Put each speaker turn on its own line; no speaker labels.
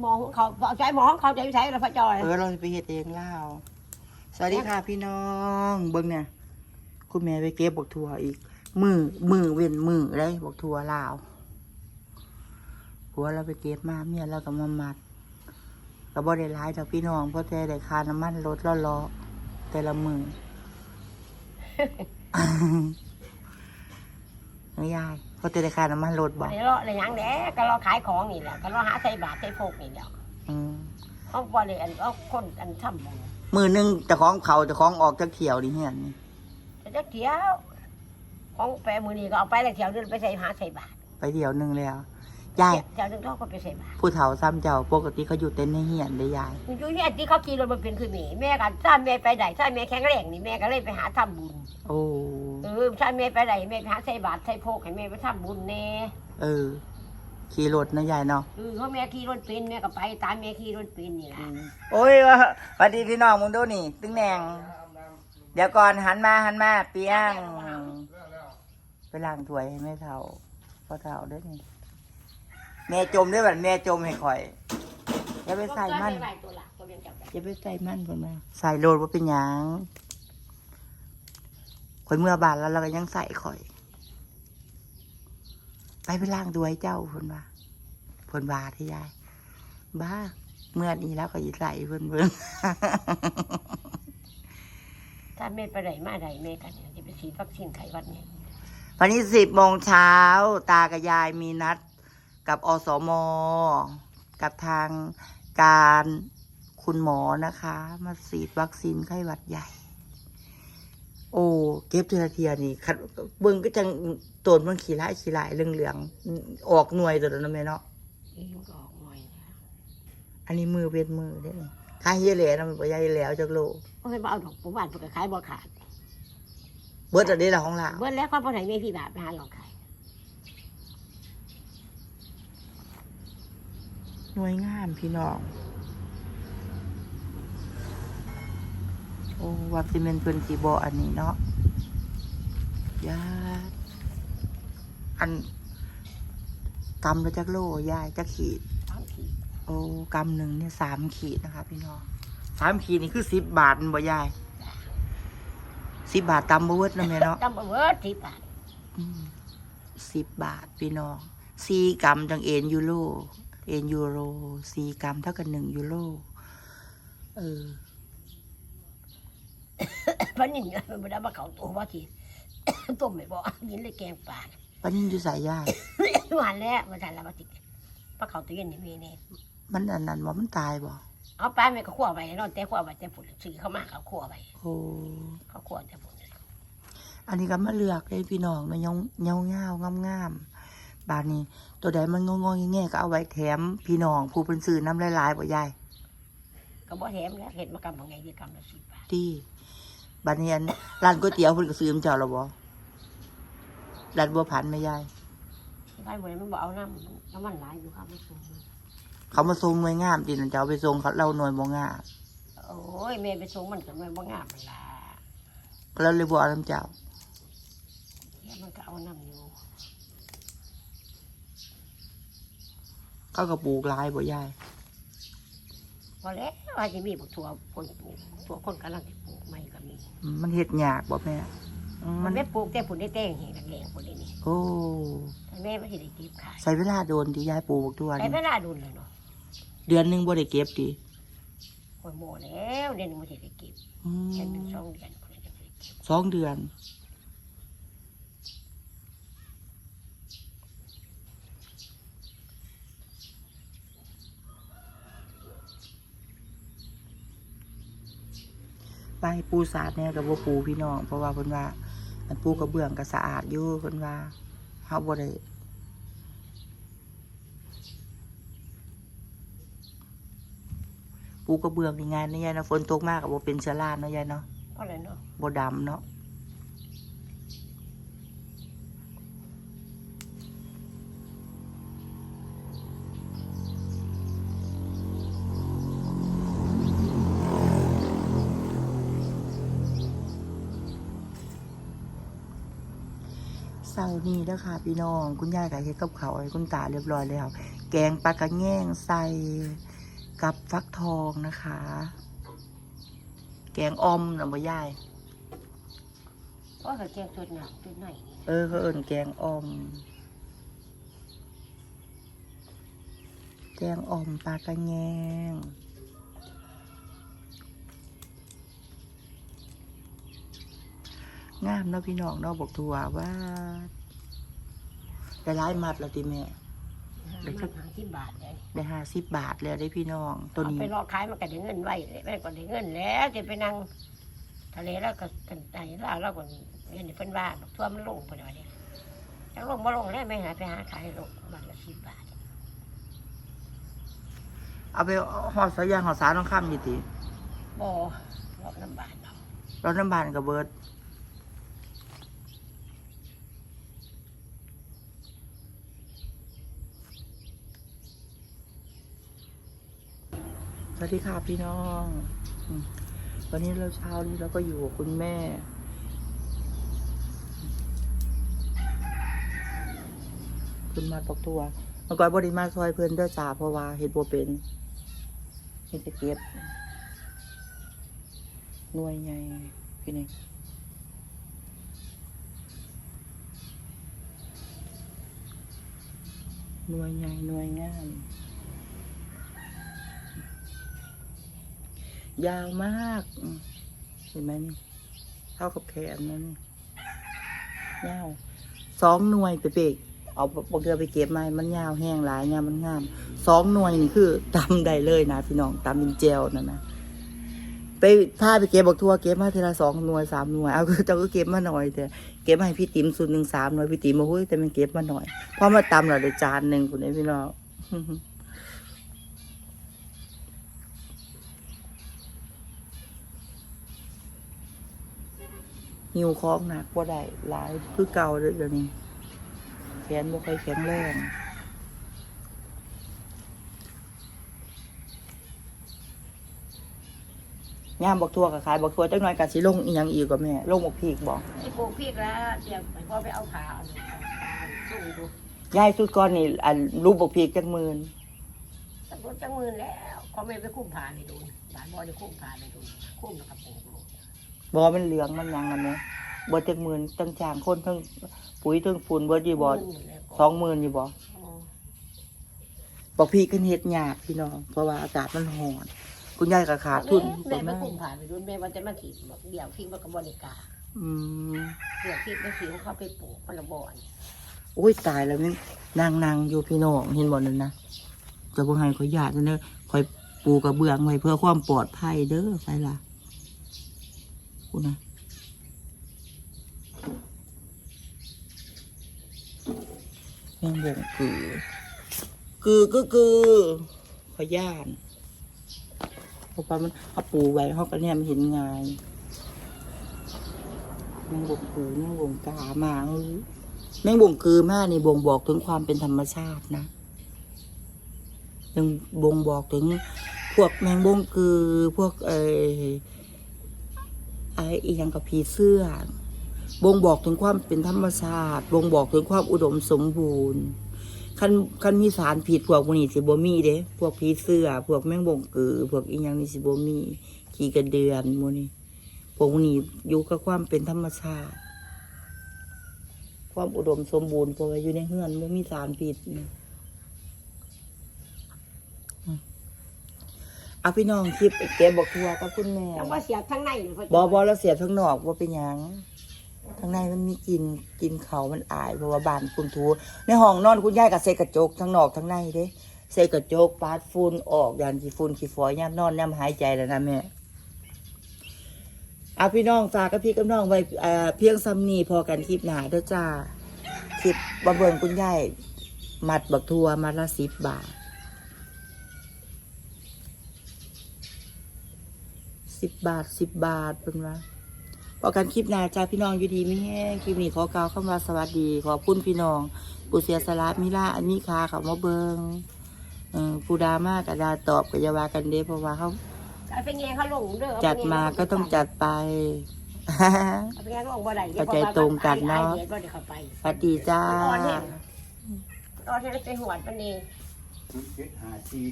หมองเขาเอาใจหมองเขาใจใช้แล้วพระจอย
เออเราจะไปเฮ็ดเองแล้ว สวัสดีค่ะพี่น้อง เบิ่งเนี่ยคุณแม่ไปเก็บบักถั่วอีก มือมือเว้นมือได้บักถั่วลาวผัวเราไปเก็บมาเมียเราก็มามัดก็บ่ได้ร้ายจากพี่น้องเพราะแต่ได้ค่าน้ำมันรถล้อล้อแต่ละมือ ไม่ยาย เพราะแต่ได้ค่าน้ำมันรถบอก
เดี๋ยวเราอะไรยังแหน่ก็เราขายของนี่แหละก็เราหาใส่บาทใส่โฟกนี่แหละ
อืม
เขาบ่เลยอันเอาคนอันทำบุญ
มือหนึงเจะของเขาเจะของออกจากเขียวดิเฮียนนี่
แต่จะเที่ยวของแปรมือนี่ก็เอาไปแล้วเที่ยวเดินไปใส่หาใส่บาท
ไปเดียวหนึงแล้ว ยาย
เที่ยวนึงเขาก็ไปใส่บาท
ผู้เฒ่าซ้ำเจ้าปกติเขาอยู่เต็นท์ในเฮียนได้ยาย
อยู่เนี่ยที่เขาขี่รถมาเป็นคือหมีแม่กันถ้าแม่ไปไหนถ้าแม่แข็งแรงนี่แม่ก็เลยไปหาทำบุญ
โอ้
เออถ้าแม่ไปไหนแม่ไปหาใส่บาทใส่โพกให้แม่ไปทำบุญแน่
เออ ขี่รถนะยายเนาะ
เออเขาแม่ขี่รถเป็นแม่ก็ไปตามแม่ขี่รถเป็นนี่แหละ
โอ้ยวะสวัสดีพี่น้องมึงดูนี่ตึงแนงเดี๋ยวก่อนหันมาหันมาเปียงไปล้างถ้วยให้แม่เฒ่าพ่อเฒ่าเด้วยนี่ แม่จมด้วยแบบแม่จมให้ข่อย อย่าไปใส่มัน
ใส่ตัวหลักตัวเรียนจับได้
อย่าไปใส่มันคนมาใส่โลดว่าเป็นหยังข่อยเมื่อบานแล้วเราก็ยังใส่ข่อย ไปไปล้างด้วยเจ้าคนว่าคนบาที่ยายบ้า เมื่อนี้แล้วก็อีใส่เพิ่นเบิ่ง
ถ้าแม่ไปไหนมาไหนแม่กันจะไปฉีดวัคซีนไข้หวัดเนี่ย
วันนี้สิบโมงเช้า ตากับยายมีนัด กับอสม กับทางการคุณหมอนะคะ มาฉีดวัคซีนไข้หวัดใหญ่ โอ้เก็บเทียเทียนี่คัดเบิ่งก็จังโตนมันขี้ร้ายขี้ร้ายเหลืองๆออกหน่วยตัวนั้นแม่เนาะ
อีมันก็ออกหน่อยนะ
อันนี้มือเป็นมือได้อข้าเฮียแหล่นะมันบ่ใหญ่แล้วจักโล
โอ้ยบ่เอาดอกผมบ้านเพิ่นก็ขายบ่ขาด
เบิดอันนี้ละของเรา
เบิ่แล้วเขาบ่ให้แม่พี่บาทไปหาหลอกขาย
หน่วยงามพี่น้อง โอ้ว่าสิเมนเพิ่นสิบ่อันนี้เนาะยาอันกำละจักโลยายจักขีด
สามขีด
โอ้กำหนึ่งเนี่ยสามขีดนะคะ พี่น้องสามขีดนี่คือสิบบาทแม่นบ่ยายสิบบาทตำบ่เวิร์ดนะแม่เนาะ
จำบ่เบิดสิบบาท
สิบบาทพี่น้องสี่กรัมจังเอ็นยูโร เอ็นยูโรสี่กรัมเท่ากับหนึ่งยูโร เออ
เพราะนี่มันบ่ได้มาเข้าตัวว่าทีต้มไม่บ่กินเลยแกงปลา
ปลานิ่มอยู่ใส่ย่าย
หวานแล้วมาทันแล้วมาติดปลาเขาตัวเย็นนี่มีนี่
มันอันนั้นว่ามันตายบ่
เอาปลาแม่ก็คั่วไว้นอนแต่คั่วไว้แต่ฝุ่นซื้อเข้ามาเขาคั่วไว้
โอ้
เขาคั่วแต่ฝุ่น
อันนี้ก็มาเลือกเลยพี่น้องเนาะเงาเงาเงางามงามๆ บาดนี้ ตัวใดมันงองงแง่ๆก็เอาไว้แถมพี่น้องผู้เป็นซื้อน้ำลายๆบ่ยาย
ก็บ่แถมแล้วเห็ดมากำของไงที่กำละสิบบาท
ดีบาดนี้อันร้านก๋วยเตี๋ยวเพิ่นก็ซื้อน้ำเจ้าแล้วบ่ร้านบัวผันไหมยาย
ที่บ้านบ่ได้มันบ่เอาน้ำน้ำมันหลายอยู่ครับไม่สูง
เขามาส่งหน่วยงามตินั่นจะเอาไปส่งเขาเราหน่วยบ่งาม
โอ้ยแม่ไปส่งมันก็ไม่บ่งามมันล่ะ
เราเลยบ่เอาน้ำเจ้า
เดี๋ยวมันก็เอาน้ำอยู่
เขาก็ปลูกหลายบ่ยาย
พอแล้วว่าจะมีบักถั่วคนปลูกถั่วคนกำลังจะปลูกใหม่ก็มี
อืมมันเฮ็ดยากบ่แม่อืม
มั
มันน
ไม่ปลูกแต่ผลได้แต่งเห็นแดงๆผลได้นี่
โอ้
แต่แม่ไม่ได้เก็บขาย
ใช้เวลาโดนที่ยายปลูกตัว
ใช้
นี้
เวลาดุนเลยเนาะ
เดือนหนึงบ่ได้เก็บติ
โอ้ยโมแล้วเดือนหนึงไม่ได้เก็บ
อืม
แค่หนึ่งสองเดือนคนจะไปเก็บ
สองเดือน ไปปูสาดเนี่ยกับว่าปูพี่น้องเพราะว่าเพิ่นว่าอันปูกระเบื้องก็สะอาดอยู่เพิ่นว่าเฮาบ่ได้ปูกระเบื้องนี่งานนี่ยายเนาะฝนตกมากกับบ่เป็นเชื้อราเนาะยายเนาะ
เพราะอะไรเนาะ
บ่ดำเนาะ เสาร์นี้แล้วค่ะพี่น้อง คุณยายก็เฮ็ดกับเขาวให้คุณตาเรียบร้อยแล้ว แกงปลากระแง่งใส่กับฟักทองนะคะ แกงออมนะบ่ยาย
เพราะเขาแจ้งตัวหนักตัวไหนนี่
เออเขาเอิ่นแกงออมแกงออมปลากระแงง งามเนาะพี่น้องเนาะบอกทัวว่าได้ร้ายมัดแล้วติแม่ เดี๋ยว
มันหาที่บาทเลย
ได้ห้าสิบบาทแล้วได้พี่น้องตัว
เอา
นี้
ไปรอขายมันก็ได้เงินไว้เลยแม่ก็ได้เงินแล้วจะไปนั่งทะเลแล้วก็กันใจแล้วเราก็เงินเพิ่นว่าบอกทั่วมันลงเพิ่นว่าเนี่ยจังลงมาลงแล้วไม่หาไปหาขายลงบาทละสิบบาท
เอาไปหอดสายยางหอดสาต้องข้ามยี่ติ
บ่รอบน้ำบาทเนาะ
รถน้ำบานกับเบิร์ด วัสดีค่ะพี่น้อง วันนี้เราเช้านี้เราก็อยู่กับคุณแม่ คุณมาตกตัวเมื่อก่อนบริมาซอยเพื่อนเด้อจ่าเพราะว่าเห็ดบัวเป็นเห็ดจะเก็บหน่วยไงพี่นี่หน่วยไงหน่วยงาม ยาวมาก เห็นไหมนี่เท่ากับแขนนั่นยาวสองหน่วยไปเปกเอาบางเทือไปเก็บมามันยาวแห้งหลายยาวมันงามสองหน่วยนี่คือตำได้เลยนะพี่น้องตำเป็นเจลนั่นนะไปถ้าไปเก็บบักทัวเก็บมาทีละสองหน่วยสามหน่วยเอาเจ้าก็เก็บมาหน่อยแต่เก็บมาให้พี่ติ๋มสุดหนึ่งสามหน่วยพี่ติ๋มมาหุ้ยแต่มันเก็บมาหน่อยเพราะมาตำเราได้จานหนึ่งคุณไอ้พี่น้อง หิวคล้องหนักว่าได้หลายคือเก่าเลยเดี๋ยวนี้แขนบ่ค่อยแข็งแรงย่ามบอกทัวกับขายบอกทัวจังหน่อยกับสิลงอีหยังอีกกว่าแม่ลงบอกพีกบอก
ไอ้ปลูกพริกแล้วเดี๋ยวไปพ่อไปเอาขาเอาเอาลงดู
ยายสุดก้อนนี่อันรูปบอกพีกจังมืน
ตำรวจจังมือแล้วเขาไม่ไปคุ้มผ่านเลยดูบ้านบ่ได้คุ้มผ่านเลยดูคุ้มแล้วกับปลูกลูก
บอมันเหลืองมันหยังอันเนี้ยบอจังมืนจังจางคนทั้งปุ๋ยทั้งฝุ่นเบิดอยู่บอสองหมื่นอยู่บอบอกพี่กันเฮ็ดยากพี่น้อง เพราะว่าอากาศมันร้อน คุณยายก็ขาดทุน
แม่
ตรง
ไป
นั้น
คุ้มผ่านไปดูแม่ว่าจะมาขีดบอกเดี่ยวพริกมันกับบริการ
อืม
เดี่ยวพริกไม่ขีดเขาไปปลูกมันละบ่อน
โอ้ยตายแล้วนี่นางนางอยู่พี่น้องเห็นบ่นั่นนะจะบ่ให้ขอยญาติเด้อขอยปูกระเบื้องไว้เพื่อความปลอดภัยเด้อใส่ล่ะ กูนะแมงบ่งคือคือก็คือขอย่านเพราะว่ามันเขาปูไว้เขาก็เนี่ยมันเห็นงายแมงบ่งคือแมงบ่งกามาเอ้ยแมงบ่งคือมากนี่บ่งบอกถึงความเป็นธรรมชาตินะยังบ่งบอกถึงพวกแมงบ่งคือพวกเออ ไออีหยังกับผีเสื้อ บ่งบอกถึงความเป็นธรรมชาติ บ่งบอกถึงความอุดมสมบูรณ์คันคันมีสารผิดพวกพวกนี้สิบ่มีเด้พวกผีเสื้อ พวกแมงบงคือ พวกอีหยังนี่สิบ่มีขี้กระเดือนหมูนี่พวกนี้อยู่กับความเป็นธรรมชาติ ความอุดมสมบูรณ์พว่าอยู่ในเฮือนไม่มีสารพิษนะอืม เอาพี่น้องคลิปแกบอกทัวกับคุณแม่
แล้วว่าเสียบทั้งในเลย
บอบอแล้วเสียบทั้งนอกว่าเป็นหยังทั้งในมันมีกลินกลินเขามันอายเพราะว่าบ้านคุณทูในห้องนอนคุณยายกับเซกระจกทั้งนอกทั้งในเด้เซกระจกปาดฝุ่นออกยานขี้ฝุ่นขี้ฝอยย่ำนอนย่ำหายใจแล้วนะแม่เอาพี่น้องฝากกับพี่กับน้องไว้เอ่อเพียงซ้ำนี้พอกันคลิปหนาเด้อจ้าคลิปบะเบิงคุณยายมัดบักทัวมัดละสิบบาท สิบบาทสิบบาทเป็นว่าพอกันคลิปหนาจ้าพี่น้องอยู่ดีไม่แห้งคลิปนี้ขอกล่าวคำว่าสวัสดี ขอบคุณพี่น้องผู้เสียสละมิล่าอันนี้คาเขามาเบิงเออผู้ดามากระดาตอบกับยาวากันเด้เพราะว่าเขา
เอาไปแง่เขาลงเด้อ
จัดมาก็ต้องจัดไป
เอาไปแง่ลงบ่ได้
เข้าใจตรงกันเนาะ
ไอ้เดียบ่ได้เข้าไป
สวัสดีจ้า
ตอนนี้ตอนที่ไปหวดมันเอง
ศูนย์เจ็ดห้าสี่